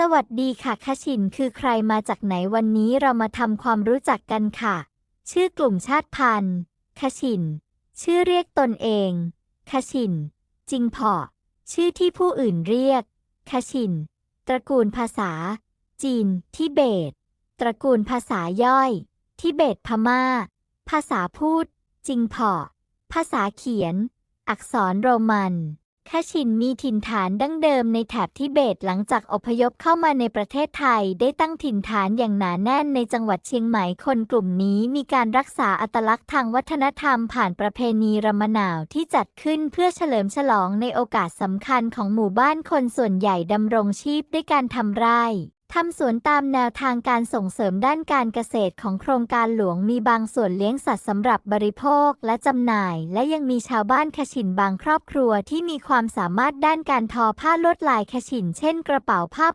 สวัสดีค่ะคชินคือใครมาจากไหนวันนี้เรามาทำความรู้จักกันค่ะ ชื่อกลุ่มชาติพันธุ์คชิน ชื่อเรียกตนเองคชิน จิงพอชื่อที่ผู้อื่นเรียกคชิน ตระกูลภาษา จีน ทิเบต ตระกูลภาษาย่อย ทิเบตพม่า ภาษาพูด จิงพอภาษาเขียน อักษรโรมัน คาชินมีถิ่นฐานดั้งเดิมในแถบทิเบตหลังจากอพยพเข้ามาในประเทศไทย ได้ตั้งถิ่นฐานอย่างหนาแน่นในจังหวัดเชียงใหม่คนกลุ่มนี้มีการรักษาอัตลักษณ์ทางวัฒนธรรมผ่านประเพณีรำมะนาวที่จัดขึ้นเพื่อเฉลิมฉลองในโอกาสสำคัญของหมู่บ้านคนส่วนใหญ่ดำรงชีพด้วยการทำไร่ ทำสวนตามแนวทางการส่งเสริมด้านการเกษตรของโครงการหลวงมีบางส่วนเลี้ยงสัตว์สำหรับบริโภคและจำหน่าย และยังมีชาวบ้านขชินบางครอบครัวที่มีความสามารถด้านการทอผ้าลวดลายขชินเช่นกระเป๋าผ้า